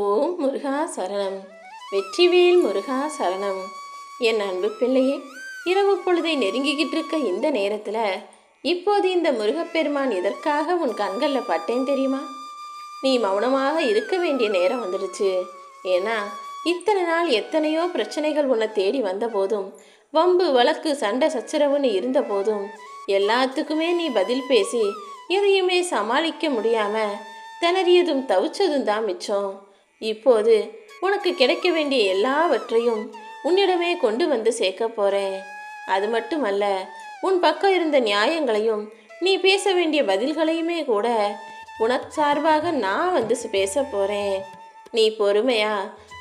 ஓம் முருகா சரணம். வெற்றிவேல் முருகா சரணம். என் அன்பு பிள்ளையே இரவு பொழுதை நெருங்கிக்கிட்டு இருக்க இந்த நேரத்தில் இப்போது இந்த முருகப்பெருமான் எதற்காக உன் கண்களில் பட்டேன் தெரியுமா? நீ மௌனமாக இருக்க வேண்டிய நேரம் வந்துடுச்சு. ஏன்னா இத்தனை நாள் எத்தனையோ பிரச்சனைகள் உன்னை தேடி வந்த போதும் வம்பு வழக்கு சண்டை சச்சரவுன்னு இருந்த போதும் எல்லாத்துக்குமே நீ பதில் பேசி எதையுமே சமாளிக்க முடியாம திணறியதும் தவிச்சதும் தான் மிச்சம். இப்போது உனக்கு கிடைக்க வேண்டிய எல்லாவற்றையும் உன்னிடமே கொண்டு வந்து சேர்க்க போறேன். அது மட்டுமல்ல உன் பக்கம் இருந்த நியாயங்களையும் நீ பேச வேண்டிய பதில்களையுமே கூட உனக்கு சார்பாக நான் வந்து பேச போறேன். நீ பொறுமையா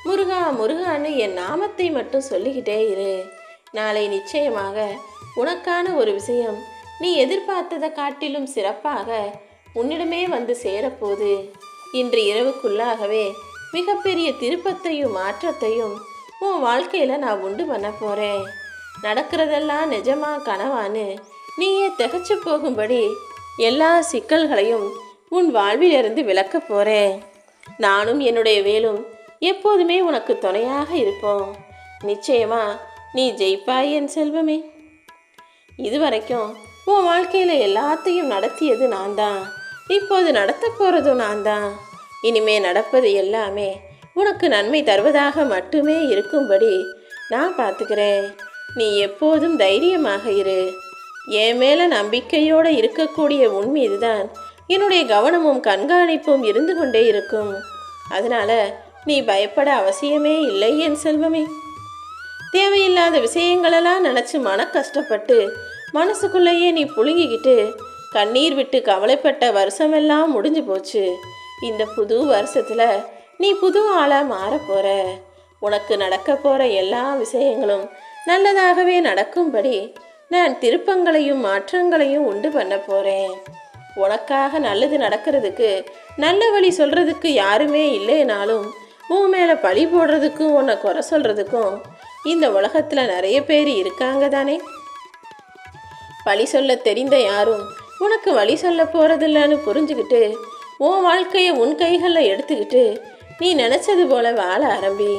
முருகா முருகான்னு என் நாமத்தை மட்டும் சொல்லிக்கிட்டே இரு. நாளை நிச்சயமாக உனக்கான ஒரு விஷயம் நீ எதிர்பார்த்ததை காட்டிலும் சிறப்பாக உன்னிடமே வந்து சேரப்போது இன்று இரவுக்குள்ளாகவே மிகப்பெரிய திருப்பத்தையும் மாற்றத்தையும் உன் வாழ்க்கையில் நான் உண்டு பண்ண போகிறேன் நடக்கிறதெல்லாம் நிஜமா கனவான்னு நீயே திகச்சு போகும்படி எல்லா சிக்கல்களையும் உன் வாழ்விலிருந்து விலக்கப் போகிறேன் நானும் என்னுடைய வேலும் எப்போதுமே உனக்கு துணையாக இருப்போம். நிச்சயமா நீ ஜெயிப்பாய் என் செல்வமே. இதுவரைக்கும் உன் வாழ்க்கையில் எல்லாத்தையும் நடத்தியது நான் தான் இப்போது நடத்த போகிறதும் நான் தான் இனிமே நடப்பது எல்லாமே உனக்கு நன்மை தருவதாக மட்டுமே இருக்கும்படி நான் பார்த்துக்கிறேன். நீ எப்போதும் தைரியமாக இரு. என் மேலே நம்பிக்கையோடு இருக்கக்கூடிய உண்மை இதுதான் என்னுடைய கவனமும் கண்காணிப்பும் இருந்து கொண்டே இருக்கும். அதனால் நீ பயப்பட அவசியமே இல்லை என் செல்வமே. தேவையில்லாத விஷயங்களெல்லாம் நினச்சி மன கஷ்டப்பட்டு மனசுக்குள்ளேயே நீ புழுங்கிக்கிட்டு கண்ணீர் விட்டு கவலைப்பட்ட வருஷமெல்லாம் முடிஞ்சு போச்சு. இந்த புது வருஷத்தில் நீ புது ஆளாக மாறப் உனக்கு நடக்க போகிற எல்லா விஷயங்களும் நல்லதாகவே நடக்கும்படி நான் திருப்பங்களையும் மாற்றங்களையும் உண்டு பண்ண போகிறேன் உனக்காக நல்லது நடக்கிறதுக்கு நல்ல வழி சொல்கிறதுக்கு யாருமே இல்லைனாலும் உன் மேலே பழி போடுறதுக்கும் உன்னை குறை சொல்கிறதுக்கும் இந்த உலகத்தில் நிறைய பேர் இருக்காங்க தானே? பழி சொல்ல தெரிந்த யாரும் உனக்கு வழி சொல்ல போகிறதில்லன்னு புரிஞ்சுக்கிட்டு உன் வாழ்க்கையை உன் கைகளில் எடுத்துக்கிட்டு நீ நினச்சது போல வாழ ஆரம்பி.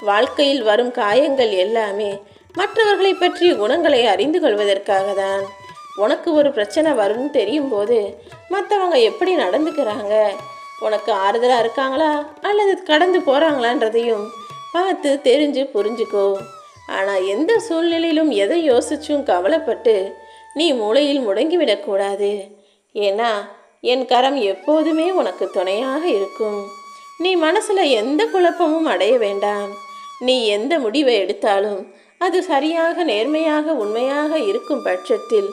வாழ்க்கையில் வரும் காயங்கள் எல்லாமே மற்றவர்களை பற்றிய குணங்களை அறிந்து கொள்வதற்காக தான் உனக்கு ஒரு பிரச்சனை வரும்னு தெரியும் போது மற்றவங்க எப்படி நடந்துக்கிறாங்க? உனக்கு ஆறுதலாக இருக்காங்களா? அல்லது கடந்து போகிறாங்களான்றதையும் பார்த்து தெரிஞ்சு புரிஞ்சுக்கோ. ஆனால் எந்த சூழ்நிலையிலும் எதை யோசிச்சும் கவலைப்பட்டு நீ மூளையில் முடங்கிவிடக்கூடாது. ஏன்னா என் கரம் எப்போதுமே உனக்கு துணையாக இருக்கும். நீ மனசில் எந்த குழப்பமும் அடைய வேண்டாம். நீ எந்த முடிவை எடுத்தாலும் அது சரியாக நேர்மையாக உண்மையாக இருக்கும் பட்சத்தில்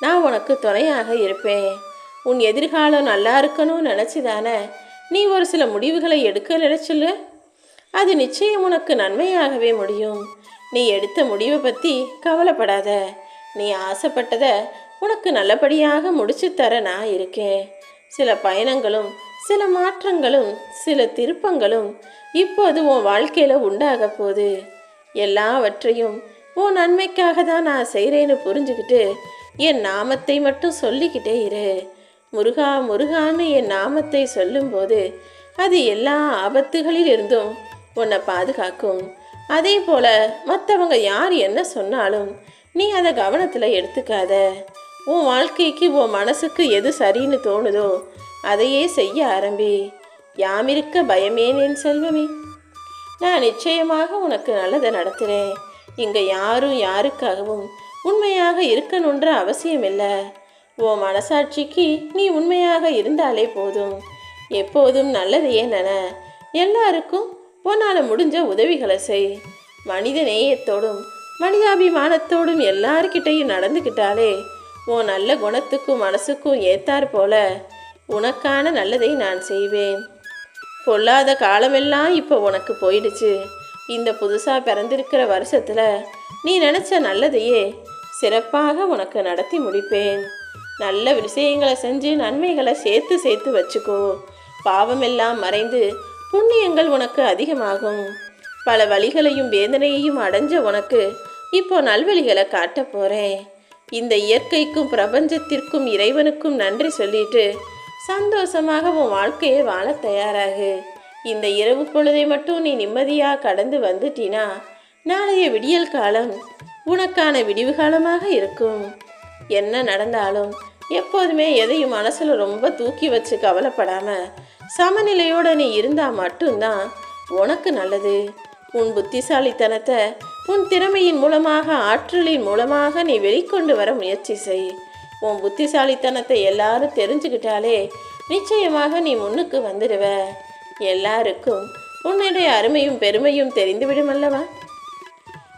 நான் உனக்கு துணையாக இருப்பேன். உன் எதிர்காலம் நல்லா இருக்கணும்னு நினச்சிதானே? நீ ஒரு சில முடிவுகளை எடுக்க நினைச்சல அது நிச்சயம் உனக்கு நன்மையாகவே முடியும். நீ எடுத்த முடிவை பற்றி கவலைப்படாத. நீ ஆசைப்பட்டதை உனக்கு நல்லபடியாக முடிச்சு தர நான் இருக்கேன். சில பயணங்களும் சில மாற்றங்களும் சில திருப்பங்களும் இப்போது உன் வாழ்க்கையில் உண்டாக போகுது. எல்லாவற்றையும் உன் நன்மைக்காக தான் நான் செய்கிறேன்னு புரிஞ்சுக்கிட்டு என் நாமத்தை மட்டும் சொல்லிக்கிட்டே இரு. முருகா முருகான்னு என் நாமத்தை சொல்லும்போது அது எல்லா ஆபத்துகளில் இருந்தும் உன்னை பாதுகாக்கும். அதே போல் மற்றவங்க யார் என்ன சொன்னாலும் நீ அதை கவனத்தில் எடுத்துக்காத. உன் வாழ்க்கைக்கு உன் மனசுக்கு எது சரின்னு தோணுதோ அதையே செய்ய ஆரம்பி. யாமிருக்க பயமேன் என் செல்வமே. நான் நிச்சயமாக உனக்கு நல்லதை நடத்துகிறேன் இங்கே யாரும் யாருக்காகவும் உண்மையாக இருக்கணுன்ற அவசியம் இல்லை உன் மனசாட்சிக்கு நீ உண்மையாக இருந்தாலே போதும். எப்போதும் நல்லதையே நன. எல்லாருக்கும் உன்னால் முடிஞ்ச உதவிகளை செய். மனித நேயத்தோடும் மனிதாபிமானத்தோடும் எல்லார்கிட்டையும் நடந்துக்கிட்டாலே உன் நல்ல குணத்துக்கும் மனசுக்கும் ஏத்தார் போல உனக்கான நல்லதை நான் செய்வேன். பொல்லாத காலமெல்லாம் இப்போ உனக்கு போயிடுச்சு. இந்த புதுசாக பிறந்திருக்கிற வருஷத்தில் நீ நினச்ச நல்லதையே சிறப்பாக உனக்கு நடத்தி முடிப்பேன். நல்ல விஷயங்களை செஞ்சு நன்மைகளை சேர்த்து சேர்த்து வச்சுக்கோ. பாவமெல்லாம் மறைந்து புண்ணியங்கள் உனக்கு அதிகமாகும். பல வழிகளையும் வேதனையையும் அடைஞ்ச உனக்கு இப்போ நல்வழிகளை காட்டப் போகிறேன் இந்த இயற்கைக்கும் பிரபஞ்சத்திற்கும் இறைவனுக்கும் நன்றி சொல்லிட்டு சந்தோஷமாக உன் வாழ்க்கையை வாழ தயாராகு. இந்த இரவு பொழுதை மட்டும் நீ நிம்மதியாக கடந்து வந்துட்டினா நாளைய விடியல் காலம் உனக்கான விடிவு காலமாக இருக்கும். என்ன நடந்தாலும் எப்போதுமே எதையும் மனசில் ரொம்ப தூக்கி வச்சு கவலைப்படாமல் சமநிலையோடு நீ இருந்தால் மட்டும்தான் உனக்கு நல்லது. உன் புத்திசாலித்தனத்தை உன் திறமையின் மூலமாக ஆற்றலின் மூலமாக நீ வெளிக்கொண்டு வர முயற்சி செய். உன் புத்திசாலித்தனத்தை எல்லாரும் தெரிஞ்சுக்கிட்டாலே நிச்சயமாக நீ முன்னுக்கு வந்துடுவ. எல்லாருக்கும் உன்னுடைய அருமையும் பெருமையும் தெரிந்துவிடும் அல்லவா?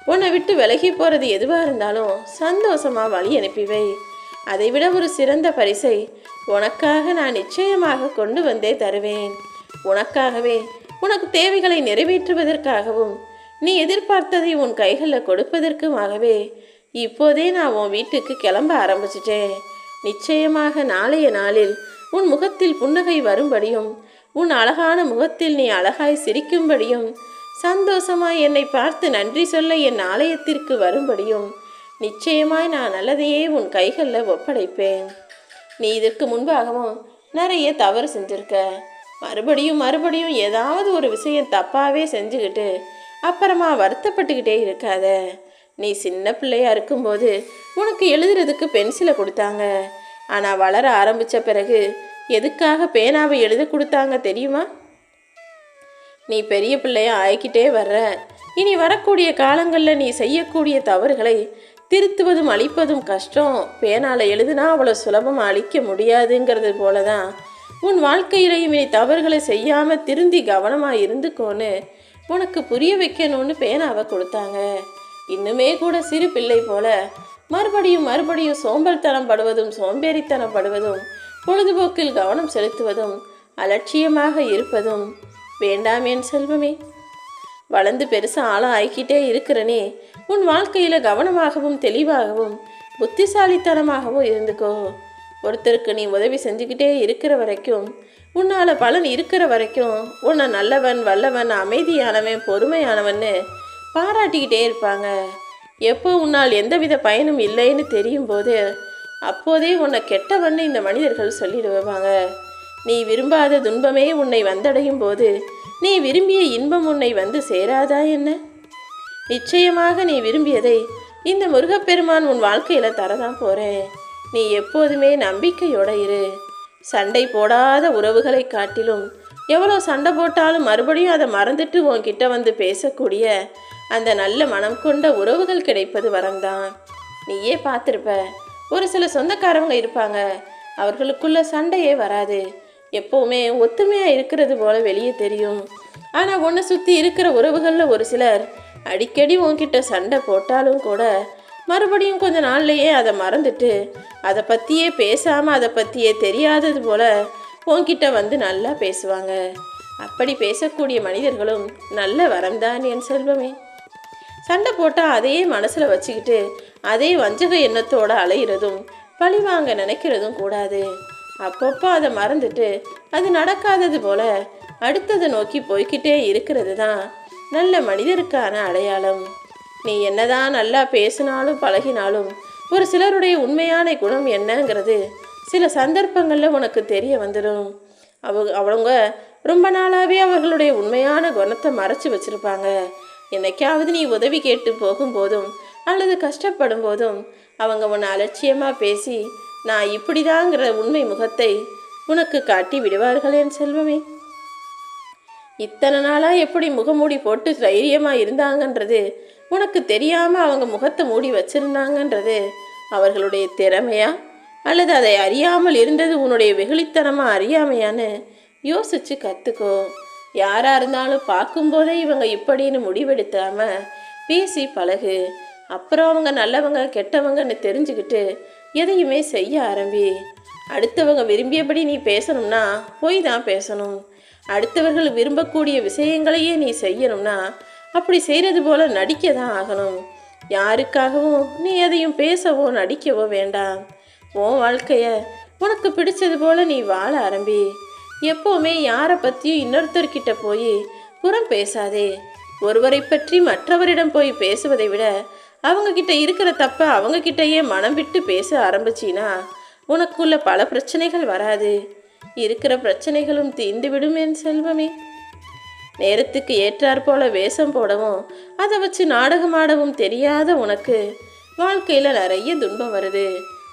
உன்னை விட்டு விலகி போகிறது எதுவாக இருந்தாலும் சந்தோஷமாக வழி அனுப்பிவை. அதைவிட ஒரு சிறந்த பரிசை உனக்காக நான் நிச்சயமாக கொண்டு வந்தே தருவேன். உனக்காகவே உனக்கு தேவைகளை நிறைவேற்றுவதற்காகவும் நீ எதிர்பார்த்ததை உன் கைகளில் கொடுப்பதற்குமாகவே இப்போதே நான் உன் வீட்டுக்கு கிளம்ப ஆரம்பிச்சிட்டேன். நிச்சயமாக நாளைய நாளில் உன் முகத்தில் புன்னகை வரும்படியும் உன் அழகான முகத்தில் நீ அழகாய் சிரிக்கும்படியும் சந்தோஷமாய் என்னை பார்த்து நன்றி சொல்ல என் ஆலயத்திற்கு வரும்படியும் நிச்சயமாய் நான் நல்லதையே உன் கைகளில் ஒப்படைப்பேன். நீ இதற்கு முன்பாகவும் நிறைய தவறு செஞ்சிருக்க. மறுபடியும் மறுபடியும் ஏதாவது ஒரு விஷயம் தப்பாகவே செஞ்சுக்கிட்டு அப்புறமா வருத்தப்பட்டுக்கிட்டே இருக்காத. நீ சின்ன பிள்ளையா இருக்கும்போது உனக்கு எழுதுறதுக்கு பென்சிலை கொடுத்தாங்க. ஆனால் வளர ஆரம்பித்த பிறகு எதுக்காக பேனாவை எழுத கொடுத்தாங்க தெரியுமா? நீ பெரிய பிள்ளையா ஆயிக்கிட்டே வர்ற. இனி வரக்கூடிய காலங்களில் நீ செய்யக்கூடிய தவறுகளை திருத்துவதும் அழிப்பதும் கஷ்டம். பேனால் எழுதுனா அவ்வளோ சுலபமாக அழிக்க முடியாதுங்கிறது போல தான் உன் வாழ்க்கையிலையும் இனி தவறுகளை செய்யாமல் திருந்தி கவனமாக இருந்துக்கோன்னு உனக்கு புரிய வைக்கணும்னு பேனாவை கொடுத்தாங்க. இன்னுமே கூட சிறு பிள்ளை போல. மறுபடியும் மறுபடியும் சோம்பல்தனம் படுவதும் சோம்பேறித்தனம் படுவதும் பொழுதுபோக்கில் கவனம் செலுத்துவதும் அலட்சியமாக இருப்பதும் வேண்டாம் என் செல்வமே. வளர்ந்து பெருசா ஆழம் ஆகிக்கிட்டே இருக்கிறனே உன் வாழ்க்கையில் கவனமாகவும் தெளிவாகவும் புத்திசாலித்தனமாகவும் இருந்துக்கோ. ஒருத்தருக்கு நீ உதவி செஞ்சுக்கிட்டே இருக்கிற வரைக்கும் உன்னால் பலன் இருக்கிற வரைக்கும் உன்னை நல்லவன் வல்லவன் அமைதியானவன் பொறுமையானவன்னு பாராட்டிக்கிட்டே இருப்பாங்க. எப்போ உன்னால் எந்தவித பயனும் இல்லைன்னு தெரியும் போது அப்போதே உன்னை கெட்டவன்னு இந்த மனிதர்கள் சொல்லிடுவாங்க. நீ விரும்பாத துன்பமே உன்னை வந்தடையும் போது நீ விரும்பிய இன்பம் உன்னை வந்து சேராதா என்ன? நிச்சயமாக நீ விரும்பியதை இந்த முருகப்பெருமான் உன் வாழ்க்கையில் தரதான் போகிறேன் நீ எப்போதுமே நம்பிக்கையோட இரு. சண்டை போடாத உறவுகளை காட்டிலும் எவ்வளோ சண்டை போட்டாலும் மறுபடியும் அதை மறந்துட்டு உன்கிட்ட வந்து பேசக்கூடிய அந்த நல்ல மனம் கொண்ட உறவுகள் கிடைப்பது வரம்தான். நீயே பார்த்துருப்ப ஒரு சில சொந்தக்காரவங்க இருப்பாங்க. அவர்களுக்குள்ள சண்டையே வராது. எப்போவுமே ஒத்துமையாக இருக்கிறது போல வெளியே தெரியும். ஆனால் உன்னை சுற்றி இருக்கிற உறவுகளில் ஒரு சிலர் அடிக்கடி உன்கிட்ட சண்டை போட்டாலும் கூட மறுபடியும் கொஞ்ச நாள்லையே அதை மறந்துட்டு அதை பற்றியே பேசாமல் அதை பற்றியே தெரியாதது போல் உன்கிட்ட வந்து நல்லா பேசுவாங்க. அப்படி பேசக்கூடிய மனிதர்களும் நல்ல வரம்தான் என் செல்வமே. சண்டை போட்டால் அதையே மனசில் வச்சுக்கிட்டு அதே வஞ்சக எண்ணத்தோடு அலையிறதும் பழிவாங்க நினைக்கிறதும் கூடாது. அப்பப்போ அதை மறந்துட்டு அது நடக்காதது போல அடுத்ததை நோக்கி போய்கிட்டே இருக்கிறது தான் நல்ல மனிதருக்கான அடையாளம். நீ என்னதான் நல்லா பேசினாலும் பழகினாலும் ஒரு சிலருடைய உண்மையான குணம் என்னங்கிறது சில சந்தர்ப்பங்களில் உனக்கு தெரிய வந்துடும் அவ அவங்க ரொம்ப நாளாகவே அவர்களுடைய உண்மையான குணத்தை மறைச்சி வச்சுருப்பாங்க. என்னைக்காவது நீ உதவி கேட்டு போகும்போதும் அல்லது கஷ்டப்படும் போதும் அவங்க உன்னை அலட்சியமாக பேசி நான் இப்படிதாங்கிற உண்மை முகத்தை உனக்கு காட்டி விடுவார்கள் என் செல்வமே. இத்தனை நாளாக எப்படி முகமூடி போட்டு தைரியமாக இருந்தாங்கன்றது உனக்கு தெரியாமல் அவங்க முகத்தை மூடி வச்சிருந்தாங்கன்றது அவர்களுடைய திறமையா? அல்லது அதை அறியாமல் இருந்தது உன்னுடைய வெகுளித்தனமாக அறியாமையான்னு யோசிச்சு கற்றுக்கோ யாராக இருந்தாலும் பார்க்கும்போதே இவங்க இப்படின்னு முடிவெடுத்தாமல் பேசி பழகு. அப்புறம் அவங்க நல்லவங்க கெட்டவங்கன்னு தெரிஞ்சுக்கிட்டு எதையுமே செய்ய ஆரம்பி. அடுத்தவங்க விரும்பியபடி நீ பேசணும்னா போய் தான் பேசணும். அடுத்தவர்கள் விரும்பக்கூடிய விஷயங்களையே நீ செய்யணும்னா அப்படி செய்கிறது போல நடிக்க தான் ஆகணும். யாருக்காகவும் நீ எதையும் பேசவோ நடிக்கவோ வேண்டாம். உன் வாழ்க்கைய உனக்கு பிடிச்சது போல நீ வாழ ஆரம்பி. எப்போவுமே யாரை பற்றியும் இன்னொருத்தர்கிட்ட போய் புறம் பேசாதே. ஒருவரை பற்றி மற்றவரிடம் போய் பேசுவதை விட அவங்கக்கிட்ட இருக்கிற தப்ப அவங்கக்கிட்டயே மனம் விட்டு பேச ஆரம்பிச்சின்னா உனக்குள்ள பல பிரச்சனைகள் வராது. இருக்கிற பிரச்சனைகளும் தீந்துவிடும் என் செல்வமே. நேரத்துக்கு ஏற்றாற்போல வேஷம் போடவும் அதை வச்சு நாடகமாடவும் தெரியாத உனக்கு வாழ்க்கையில் நிறைய துன்பம் வருது.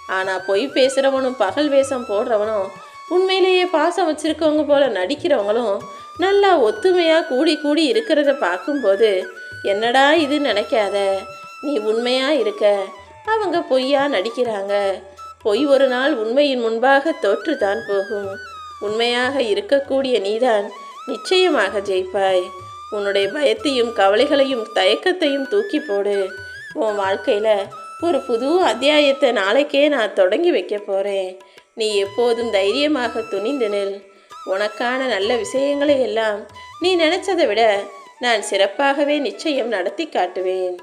ஆனால் பொய் பேசுகிறவனும் பகல் வேஷம் போடுறவனும் உண்மையிலேயே பாசம் வச்சிருக்கவங்க போல நடிக்கிறவங்களும் நல்லா ஒத்துமையாக கூடி கூடி இருக்கிறத பார்க்கும்போது என்னடா இது நினைக்காத? நீ உண்மையாக இருக்க? அவங்க பொய்யா நடிக்கிறாங்க? பொய் ஒரு நாள் உண்மையின் முன்பாக தோற்றுதான் போகும். உண்மையாக இருக்கக்கூடிய நீதான் நிச்சயமாக ஜெயிப்பாய். உன்னுடைய பயத்தையும் கவலைகளையும் தயக்கத்தையும் தூக்கி போடு. உன் வாழ்க்கையில் ஒரு புது அத்தியாயத்தை நாளைக்கே நான் தொடங்கி வைக்க போகிறேன் நீ எப்போதும் தைரியமாக துணிந்து நில். உனக்கான நல்ல விஷயங்களை எல்லாம் நீ நினைச்சதை விட நான் சிறப்பாகவே நிச்சயம் நடத்தி காட்டுவேன்.